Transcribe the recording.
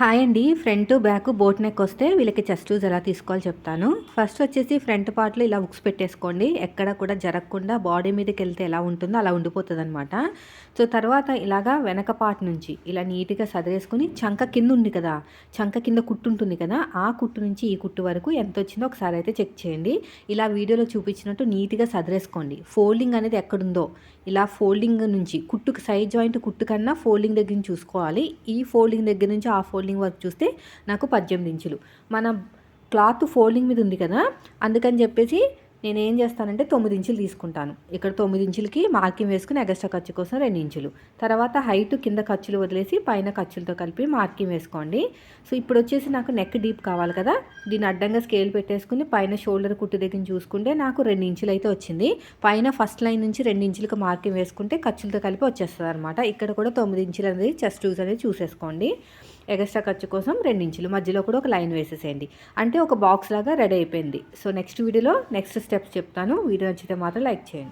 Hi అండి. Front back boat neck వస్తే వీళ్ళకి చెస్ట్ లూజ్ ఎలా తీసుకోవాలో చెప్తాను. ఫస్ట్ వచ్చేసి ఫ్రంట్ పార్ట్లో ఇలా ఉక్స్ పెట్టేసుకోండి. ఎక్కడ కూడా జరగకుండా బాడీ మీదకి వెళ్తే ఎలా ఉంటుందో అలా ఉండిపోతుంది అనమాట సో తర్వాత ఇలాగా వెనక పార్ట్ నుంచి ఇలా నీట్గా సదిరేసుకుని చంక కింద ఉంది కదా చంక కింద కుట్టు ఉంటుంది కదా ఆ కుట్టు నుంచి ఈ కుట్టు వరకు ఎంత వచ్చిందో ఒకసారి అయితే చెక్ చేయండి. ఇలా వీడియోలో చూపించినట్టు నీట్గా సదిరేసుకోండి. ఫోల్డింగ్ అనేది ఎక్కడుందో ఇలా ఫోల్డింగ్ నుంచి కుట్టుకు సైడ్ జాయింట్ కుట్టు కన్నా ఫోల్డింగ్ దగ్గర నుంచి చూసుకోవాలి. ఈ ఫోల్డింగ్ దగ్గర నుంచి ఆ ఫోల్డింగ్ వర్క్ చూస్తే నాకు పద్దెనిమిది ఇంచులు. మన క్లాత్ ఫోల్డింగ్ మీద ఉంది కదా అందుకని చెప్పేసి నేను ఏం చేస్తానంటే తొమ్మిది ఇంచులు తీసుకుంటాను. ఇక్కడ తొమ్మిది ఇంచులకి మార్కింగ్ వేసుకుని ఎగస్ట్రా ఖర్చు కోసం రెండు ఇంచులు. తర్వాత హైట్ కింద ఖర్చులు వదిలేసి పైన ఖర్చులతో కలిపి మార్కింగ్ వేసుకోండి. సో ఇప్పుడు వచ్చేసి నాకు నెక్ డీప్ కావాలి కదా. దీన్ని అడ్డంగా స్కేల్ పెట్టేసుకుని పైన షోల్డర్ కుట్టు దగ్గర చూసుకుంటే నాకు రెండు ఇంచులు అయితే వచ్చింది. పైన ఫస్ట్ లైన్ నుంచి రెండు ఇంచులకు మార్కింగ్ వేసుకుంటే ఖర్చులతో కలిపి వచ్చేస్తుంది అనమాట ఇక్కడ కూడా తొమ్మిది ఇంచులు అనేది చెస్ట్ లూజ్ అనేది చూసేసుకోండి. ఎగస్ట్రా ఖర్చు కోసం రెండు ఇంచులు. మధ్యలో కూడా ఒక లైన్ వేసేసేయండి. అంటే ఒక బాక్స్ లాగా రెడీ అయిపోయింది. సో నెక్స్ట్ వీడియోలో నెక్స్ట్ స్టెప్స్ చెప్తాను. వీడియో నచ్చితే మాత్రం లైక్ చేయండి.